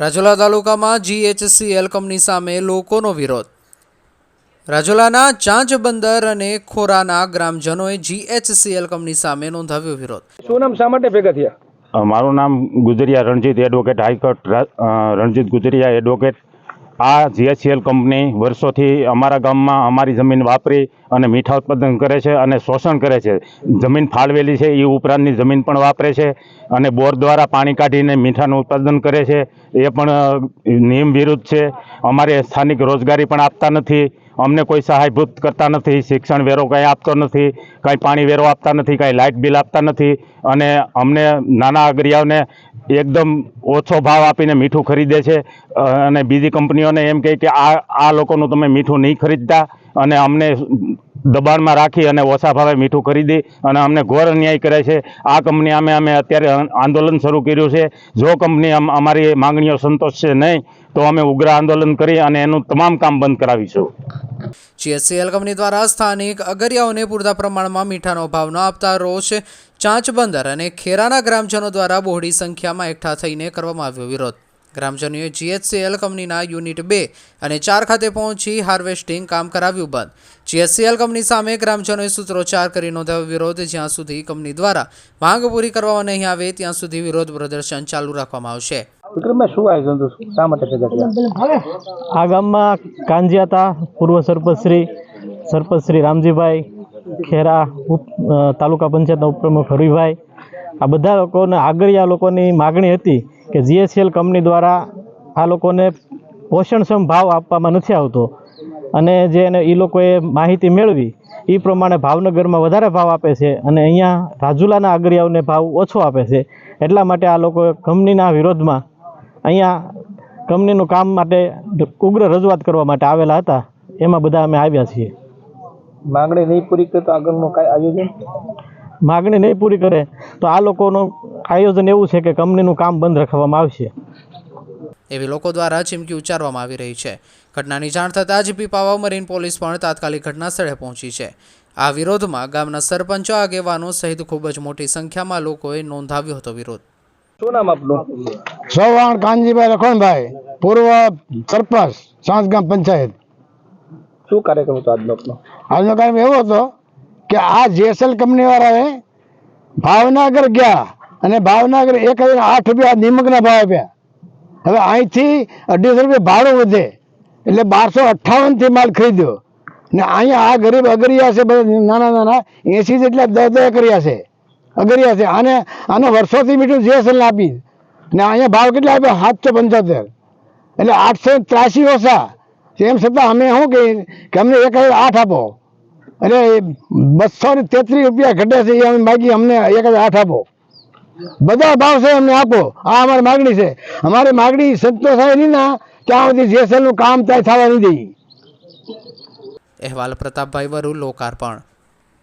રાજુલા તાલુકામાં GHCL company સામે લોકોનો વિરોધ. રાજુલાના ચાંચ બંદર અને ખોરાના ગ્રામજનોએ જીએચસીએલ કંપની સામે નોંધાવ્યો વિરોધ. શું નામ શા માટે ભેગા થયા? મારું નામ Gujariya Ranjit advocate high court Ranjit Gujariya advocate આ જીએચસીએલ કંપની વર્ષોથી અમારા ગામમાં અમારી જમીન વાપરી અને મીઠા ઉત્પાદન કરે છે અને શોષણ કરે છે. જમીન ફાળવેલી છે એ ઉપરાંતની જમીન પણ વાપરે છે અને બોર દ્વારા પાણી કાઢીને મીઠાનું ઉત્પાદન કરે છે. એ પણ નિયમ વિરુદ્ધ છે. અમારે સ્થાનિક રોજગારી પણ આપતા નથી. અમને કોઈ સહાયભૂત કરતા નથી, શિક્ષણ વેરો કંઈ આપતો નથી, કાંઈ પાણી વેરો આપતા નથી, કાંઈ લાઇટ બિલ આપતા નથી અને અમને નાના અગરિયાઓને એકદમ ઓછો ભાવ આપીને મીઠું ખરીદે છે. અને બીજી કંપનીઓને એમ કહે કે આ આ લોકોનું તમે મીઠું નહીં ખરીદતા અને અમને દબાણમાં રાખી અને ઓછા ભાવે મીઠું કરી દે અને અમને ઘોર અન્યાય કરે છે. આ કંપની અમે અમે અત્યારે આંદોલન શરૂ કર્યું છે. જો કંપની અમ- અમારી માંગણીઓ સંતોષશે નહીં, તો અમે ઉગ્ર આંદોલન કરી અને એનું તમામ કામ બંધ કરાવીશું. જીએસસીએલ કંપની દ્વારા સ્થાનિક અગરિયાઓને પૂરતા પ્રમાણમાં મીઠાનો ભાવ ન આપતા રોષ ચાંચ બંદર અને ખેરાના ગ્રામજનો દ્વારા બહોળી સંખ્યામાં એકઠા થઈને કરવામાં આવ્યો વિરોધ. ગ્રામજનોએ જીએચસીએલ કંપનીના યુનિટ બે અને ચાર ખાતે પહોંચી હાર્વેસ્ટિંગ કામ કરાવ્યું બંધ. જીએચસીએલ કંપની સામે ગ્રામજનોએ સૂત્રોચ્ચાર કરી નોંધાવ્યો વિરોધ જ્યાં સુધી કંપની દ્વારા માંગ પૂરી કરવામાં નહીં આવે ત્યાં સુધી વિરોધ પ્રદર્શન ચાલુ રાખવામાં આવશે. વિક્રમભાઈ શું આયોજન હતું? શા માટે ભેગા આ ગામમાં કાંજિયાતા પૂર્વ સરપંચશ્રી સરપંચશ્રી રામજીભાઈ ખેરા ઉપ તાલુકા પંચાયતના ઉપપ્રમુખ હરિભાઈ આ બધા લોકોને આગળિયા લોકોની માગણી હતી કે જીએસએલ કંપની દ્વારા આ લોકોને પોષણક્ષમ ભાવ આપવામાં નથી આવતો. અને જે એને એ લોકોએ માહિતી મેળવી એ પ્રમાણે ભાવનગરમાં વધારે ભાવ આપે છે અને અહીંયા રાજુલાના આગરિયાઓને ભાવ ઓછો આપે છે. એટલા માટે આ લોકો કંપનીના વિરોધમાં અહીંયા કંપનીનું કામ માટે ઉગ્ર રજૂઆત કરવા માટે આવેલા હતા. એમાં બધા અમે આવ્યા છીએ. માંગણી નહીં પૂરી કરે તો આગળનું કાંઈ આયોજન? માગણી નહીં પૂરી કરે તો આ લોકોનું આયોજન એવું છે કે કંપનીનું કામ બંધ રાખવામાં આવશે. એવી લોકો દ્વારા ચીમકી ઉચ્ચારવામાં આવી રહી છે. ઘટનાની જાણ થતાં જ પીપાવા મરીન પોલીસ પણ તાત્કાલિક ઘટનાસ્થળે પહોંચી છે. આ વિરોધમાં ગામના સરપંચો આગેવાનો સહિત ખૂબ જ મોટી સંખ્યામાં લોકોએ નોંધાવ્યો હતો વિરોધ. શું નામ આપનું? ચૌહાણ કાનજીભાઈ લખણભાઈ પૂર્વ સરપંચ સાંસગામ પંચાયત. શું કાર્યક્રમ હતો આજનો આપનો? આજનો કાર્યક્રમ એવો હતો કે આ જેસલ કંપની વાળાએ ભાવનગર ગયા અને ભાવનગર એક હજાર આઠ રૂપિયા નિમકના ભાવ આપ્યા. હવે અહીંથી અઢીસો રૂપિયા ભાડું વધે. એટલે બારસો અઠ્ઠાવનથી માલ ખરીદ્યો. ને અહીંયા આ ગરીબ અગરિયા છે, બધા નાના નાના, એસી જેટલા દસ દસ કર્યા છે, અગરિયા છે. આને આને વર્ષોથી મીઠું જીએસએલ આપી. ને અહીંયા ભાવ કેટલા આપ્યા? સાતસો પંચોતેર. એટલે આઠસો ત્રાસી ઓછા. એમ છતાં અમે શું કહીએ કે અમને એક હજાર આઠ આપો. એટલે બસો ને તેત્રીસ રૂપિયા ઘટે છે, એ અમે માગી અમને એક હજાર આઠ આપો. બધા ભાવ છે અમને આપો. આ અમારી માગણી છે. અમારી માગણી સંતોષ થાય નહીં ના ત્યાં સુધી જેસલનું કામ ત્યાં થવા નહીં દઈએ અહેવાલ પ્રતાપભાઈ વરુ, લોકાર્પણ.